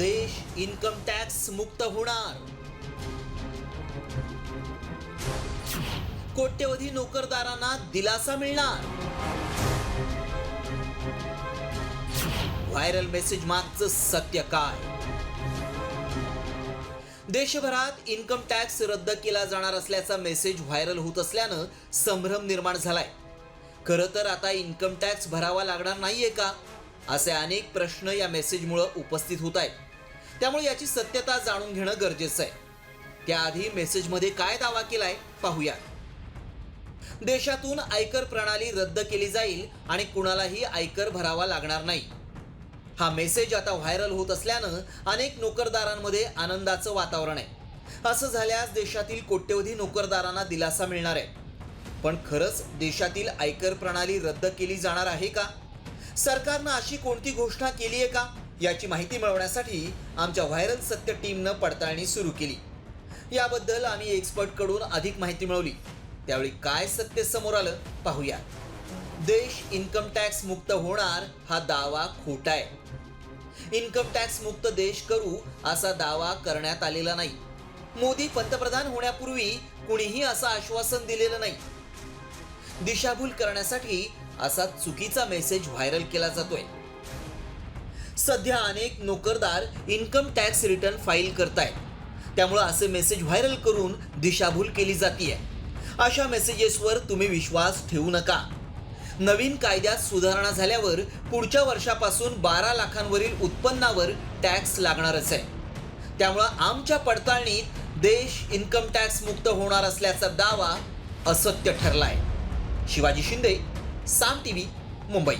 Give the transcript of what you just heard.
देश income tax मुक्त होणार. कोट्यवधी नोकरदारांना दिलासा मिळणार. व्हायरल मेसेज मागचं सत्य काय? देशभरात इन्कम टॅक्स रद्द केला जाणार असल्याचा मेसेज व्हायरल होत असल्यानं संभ्रम निर्माण झालाय. खरं तर आता इन्कम टॅक्स भरावा लागणार नाहीये का? असे अनेक प्रश्न या मेसेजमुळं उपस्थित होत आहेत. त्यामुळे याची सत्यता जाणून घेणं गरजेचं आहे. त्याआधी मेसेजमध्ये काय दावा केलाय पाहूया देशातून आयकर प्रणाली रद्द केली जाईल आणि कुणालाही आयकर भरावा लागणार नाही. हा मेसेज आता व्हायरल होत असल्यानं अनेक नोकरदारांमध्ये आनंदाचं वातावरण आहे. असं झाल्यास देशातील कोट्यवधी नोकरदारांना दिलासा मिळणार आहे. पण खरंच देशातील आयकर प्रणाली रद्द केली जाणार आहे का? सरकारनं अशी कोणती घोषणा केली आहे का? याची माहिती मिळवण्यासाठी आमच्या व्हायरल सत्य टीमनं पडताळणी सुरू केली. याबद्दल आम्ही एक्सपर्टकडून अधिक माहिती मिळवली. त्यावेळी काय सत्य समोर आलं पाहूया. देश इन्कम टॅक्स मुक्त होणार हा दावा खोटा आहे. इन्कम टॅक्स मुक्त देश करू असा दावा करण्यात आलेला नाही. मोदी पंतप्रधान होण्यापूर्वी कुणीही असं आश्वासन दिलेलं नाही. दिशाभूल करण्यासाठी असा चुकीचा मेसेज व्हायरल केला जातोय. सध्या अनेक नोकरदार इन्कम टॅक्स रिटर्न फाईल करतायत. त्यामुळं असे मेसेज व्हायरल करून दिशाभूल केली जाते अशा मेसेजेसवर तुम्ही विश्वास ठेवू नका. नवीन कायद्यात सुधारणा झाल्यावर पुढच्या वर्षापासून बारा लाखांवरील उत्पन्नावर टॅक्स लागणारच आहे. त्यामुळं आमच्या पडताळणीत देश इन्कम टॅक्स मुक्त होणार असल्याचा दावा असत्य ठरलाय. शिवाजी शिंदे साम टीव्ही मुंबई.